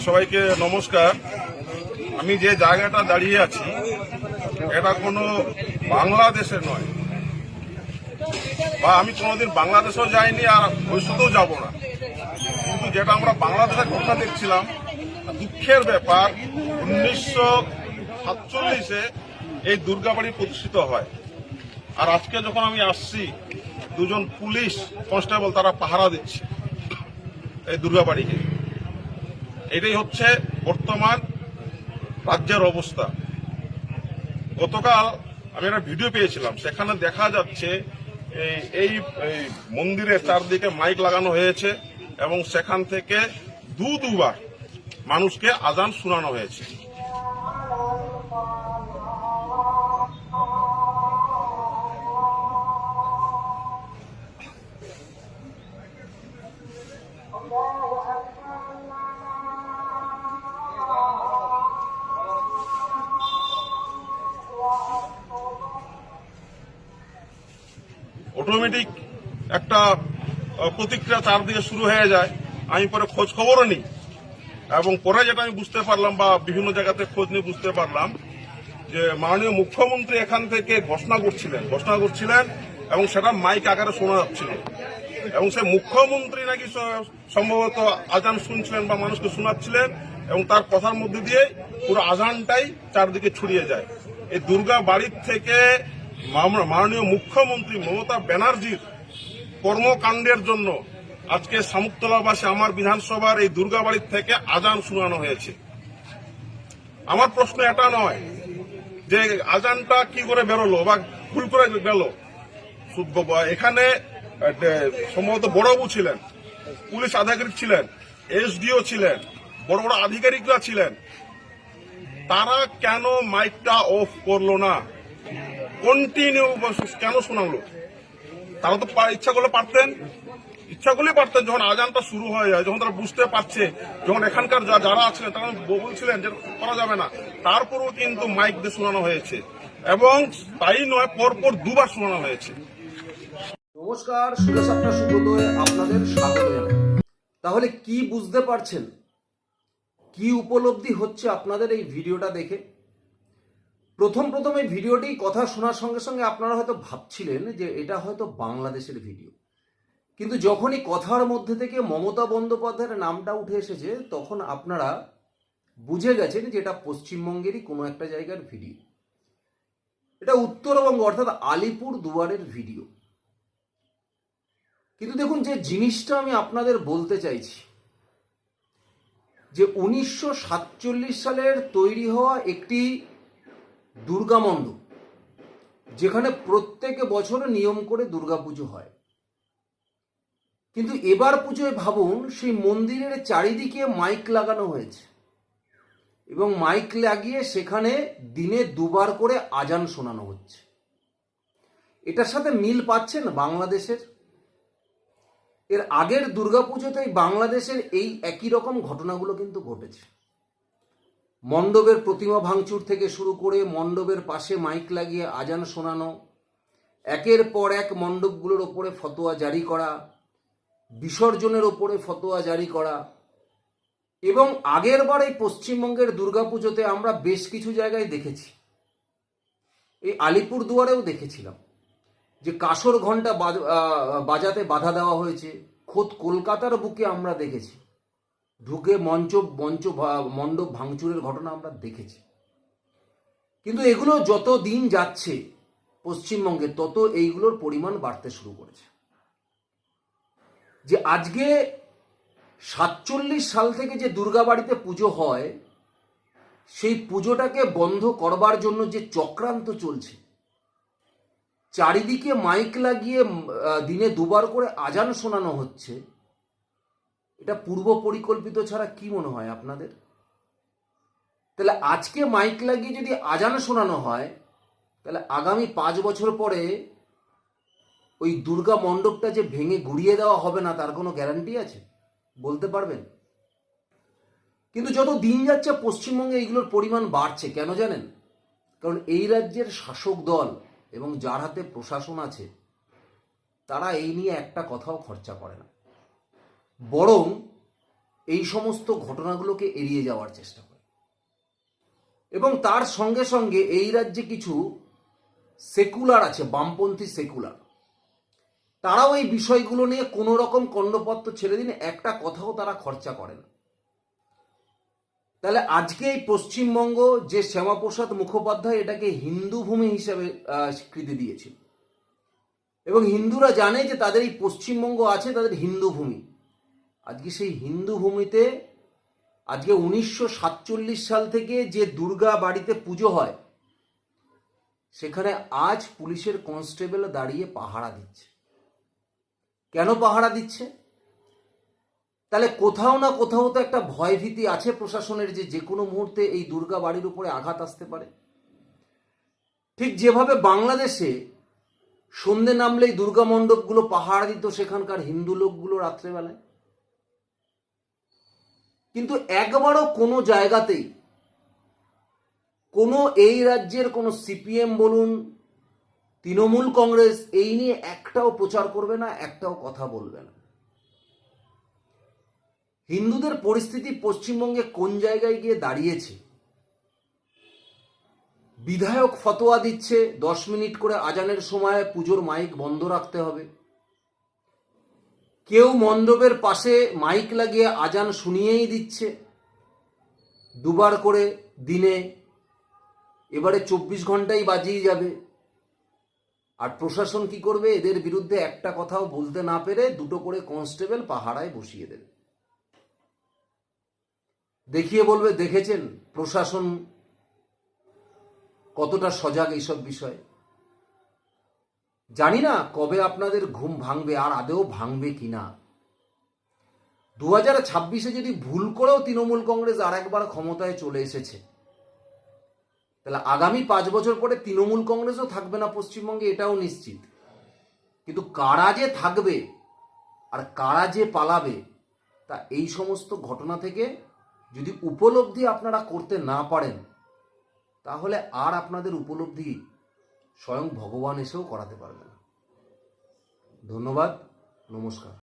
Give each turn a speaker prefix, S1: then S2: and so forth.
S1: সবাইকে নমস্কার। আমি যে জায়গাটা দাঁড়িয়ে আছি, এটা কোনো বাংলাদেশে নয়। বা আমি কোনোদিন বাংলাদেশেও যাইনি আর ভবিষ্যতেও যাব না। কিন্তু যেটা আমরা বাংলাদেশের ঘটনা দেখছিলাম, দুঃখের ব্যাপার, উনিশশো সাতচল্লিশে এই দুর্গাবাড়ি প্রতিষ্ঠিত হয়। আর আজকে যখন আমি আসছি, দুজন পুলিশ কনস্টেবল তারা পাহারা দিচ্ছে এই দুর্গাবাড়িকে। এটাই হচ্ছে বর্তমান রাজ্যের অবস্থা। গতকাল আমি একটা ভিডিও পেয়েছিলাম, সেখানে দেখা যাচ্ছে এই- মন্দিরের চারদিকে মাইক লাগানো হয়েছে এবং সেখান থেকে দু দুবার মানুষকে আজান শোনানো হয়েছে। অটোমেটিক একটা প্রতিক্রিয়া চারদিকে শুরু হয়ে যায়। আমি পরে খোঁজ খবরও নিই। এবং পরে যেটা আমি বুঝতে পারলাম বা বিভিন্ন জায়গাতে খোঁজ নিয়ে বুঝতে পারলাম যে মাননীয় মুখ্যমন্ত্রী এখান থেকে ঘোষণা করছিলেন ঘোষণা করছিলেন এবং সেটা মাইক আকারে শোনা যাচ্ছিল। এবং সে মুখ্যমন্ত্রী নাকি সম্ভবত আজান শুনছিলেন বা মানুষকে শোনাচ্ছিলেন এবং তার কথার মধ্যে দিয়ে পুরো আজানটাই চারদিকে ছড়িয়ে যায়। এই দুর্গা বাড়ির থেকে মাননীয় মুখ্যমন্ত্রী মমতা ব্যানার্জির কর্মকাণ্ডের জন্য আজকে শামুকতলাবাসী আমার বিধানসভার এই দুর্গাবাড়ির থেকে আজান শোনানো হয়েছে। আমার প্রশ্ন এটা নয় যে আজানটা কি করে বেরোলো বা ভুল করে গেল। এখানে সম্ভবত বড়বাবু ছিলেন, পুলিশ আধিকারিক ছিলেন, এসডিও ছিলেন, বড় বড় আধিকারিকরা ছিলেন। তারা কেন মাইকটা অফ করল না? কন্টিনিউ কেন শোনালো? তারা তো ইচ্ছা করলে পারতেন। ইচ্ছা করলেই পারতেন, যখন আজানটা শুরু হয়ে যায়, যখন তারা বুঝতে পারছে, যখন এখানকার যারা আছিলেন তারা বলছিলেন যে করা যাবে না। তারপরেও কিন্তু মাইক দিয়ে শোনানো হয়েছে। এবং তাই নয়, পরপর দুবার শোনানো হয়েছে।
S2: নমস্কার সুরেশাপ্তা সুব্রতয়ে আপনাদের স্বাগত তাহলে কি বুঝতে পারছেন? কি উপলব্ধি হচ্ছে আপনাদের এই ভিডিওটা দেখে? প্রথম প্রথম এই ভিডিওটি কথা শোনার সঙ্গে সঙ্গে আপনারা হয়তো ভাবছিলেন যে এটা হয়তো বাংলাদেশের ভিডিও। কিন্তু যখনই কথার মধ্যে থেকে মমতা বন্দ্যোপাধ্যায়ের নামটা উঠে এসেছে, তখন আপনারা বুঝে গেছেন যে এটা পশ্চিমবঙ্গেরই কোনো একটা জায়গার ভিডিও। এটা উত্তরবঙ্গ, অর্থাৎ আলিপুর দুয়ারের ভিডিও। কিন্তু দেখুন, যে জিনিসটা আমি আপনাদের বলতে চাইছি, যে উনিশশো সাতচল্লিশ সালের তৈরি হওয়া একটি দুর্গামণ্ডপ যেখানে প্রত্যেক বছর নিয়ম করে দুর্গাপুজো হয়। কিন্তু এবার পুজোয় ভাবুন, সেই মন্দিরের চারিদিকে মাইক লাগানো হয়েছে। এবং মাইক লাগিয়ে সেখানে দিনে দুবার করে আজান শোনানো হচ্ছে। এটার সাথে মিল পাচ্ছেন বাংলাদেশের? এর আগের দুর্গাপুজোতেই বাংলাদেশের এই একই রকম ঘটনাগুলো কিন্তু ঘটেছে। মণ্ডপের প্রতিমা ভাঙচুর থেকে শুরু করে মণ্ডপের পাশে মাইক লাগিয়ে আজান শোনানো, একের পর এক মণ্ডপগুলোর ওপরে ফতোয়া জারি করা, বিসর্জনের ওপরে ফতোয়া জারি করা এবং আগের বার এই পশ্চিমবঙ্গের দুর্গাপুজোতে আমরা বেশ কিছু জায়গায় দেখেছি। এই আলিপুর দুয়ারেও দেখেছিলাম যে কাসর ঘণ্টা বাজাতে বাধা দেওয়া হয়েছে। খোদ কলকাতার বুকে আমরা দেখেছি। ঢুকে মঞ্চ মঞ্চ মণ্ডপ ভাঙচুরের ঘটনা আমরা দেখেছি। কিন্তু এগুলো যত দিন যাচ্ছে পশ্চিমবঙ্গে, তত এইগুলোর পরিমাণ বাড়তে শুরু করেছে। যে আজকে সাতচল্লিশ সাল থেকে যে দুর্গাবাড়িতে পুজো হয়, সেই পুজোটাকে বন্ধ করবার জন্য যে চক্রান্ত চলছে, চারিদিকে মাইক লাগিয়ে দিনে দুবার করে আজান শোনানো হচ্ছে এটা পূর্ব পরিকল্পিত ছাড়া কি মনে হয় আপনাদের? তাহলে আজকে মাইক লাগিয়ে যদি আজান শোনানো হয়, তাহলে আগামী পাঁচ বছর পরে ওই দুর্গা মণ্ডপটা যে ভেঙে গুড়িয়ে দেওয়া হবে না, তার কোনো গ্যারান্টি আছে? বলতে পারবেন? কিন্তু যত দিন যাচ্ছে পশ্চিমবঙ্গে এইগুলোর পরিমাণ বাড়ছে, কেন জানেন? কারণ এই রাজ্যের শাসক দল এবং যার হাতে প্রশাসন আছে, তারা এই নিয়ে একটা কথাও খরচা করে না। বরং এই সমস্ত ঘটনাগুলোকে এড়িয়ে যাওয়ার চেষ্টা করে। এবং তার সঙ্গে সঙ্গে এই রাজ্যে কিছু সেকুলার আছে, বামপন্থী সেকুলার। তারাও এই বিষয়গুলো নিয়ে কোনো রকম কণ্ডপত্র ছেড়ে দিন একটা কথাও তারা খরচা করেন তাহলে আজকে এই পশ্চিমবঙ্গ যে শ্যামাপ্রসাদ মুখোপাধ্যায় এটাকে হিন্দু ভূমি হিসেবে স্বীকৃতি দিয়েছিল। এবং হিন্দুরা জানে যে তাদের এই পশ্চিমবঙ্গ আছে, তাদের হিন্দু ভূমি। আজকে সেই হিন্দু ভূমিতে, আজকে উনিশশো সাতচল্লিশ সাল থেকে যে দুর্গা বাড়িতে পুজো হয়, সেখানে আজ পুলিশের কনস্টেবল দাঁড়িয়ে পাহারা দিচ্ছে। কেন পাহারা দিচ্ছে? তাহলে কোথাও না কোথাও তো একটা ভয়ভীতি আছে প্রশাসনের যে যে কোনো মুহূর্তে এই দুর্গা বাড়ির উপরে আঘাত আসতে পারে। ঠিক যেভাবে বাংলাদেশে সন্ধে নামলেই দুর্গা মণ্ডপগুলো পাহারা দিত সেখানকার হিন্দু লোকগুলো রাত্রেবেলায় কিন্তু একবারও কোনো জায়গাতেই কোনো এই রাজ্যের কোনো সিপিএম বলুন, তৃণমূল কংগ্রেস এই নিয়ে একটাও প্রচার করবে না, একটাও কথা বলবে না। হিন্দুদের পরিস্থিতি পশ্চিমবঙ্গে কোন জায়গায় গিয়ে দাঁড়িয়েছে? বিধায়ক ফতোয়া দিচ্ছে, দশ মিনিট করে আজানের সময় পুজোর মাইক বন্ধ রাখতে হবে। কেউ মণ্ডপের পাশে মাইক লাগিয়ে আজান শুনিয়েই দিচ্ছে। দুবার করে দিনে এবারে চব্বিশ ঘন্টাই বাজিয়ে যাবে। আর প্রশাসন কি করবে? এদের বিরুদ্ধে একটা কথাও বলতে না পেরে দুটো করে কনস্টেবল পাহারায় বসিয়ে দেবে। দেখিয়ে বলবে, দেখেছেন প্রশাসন কতটা সজাগ এইসব বিষয়ে? জানি না কবে আপনাদের ঘুম ভাঙবে আর আদেও ভাঙবে কিনা দু হাজার ছাব্বিশে যদি ভুল করেও তৃণমূল কংগ্রেস আর একবার ক্ষমতায় চলে এসেছে, তাহলে আগামী পাঁচ বছর পরে তৃণমূল কংগ্রেসও থাকবে না পশ্চিমবঙ্গে, এটাও নিশ্চিত। কিন্তু কারা যে থাকবে আর কারা যে পালাবে, তা এই সমস্ত ঘটনা থেকে যদি উপলব্ধি আপনারা করতে না পারেন, তাহলে আর আপনাদের উপলব্ধি স্বয়ং ভগবান এসেও করাতে পারবে না। ধন্যবাদ নমস্কার।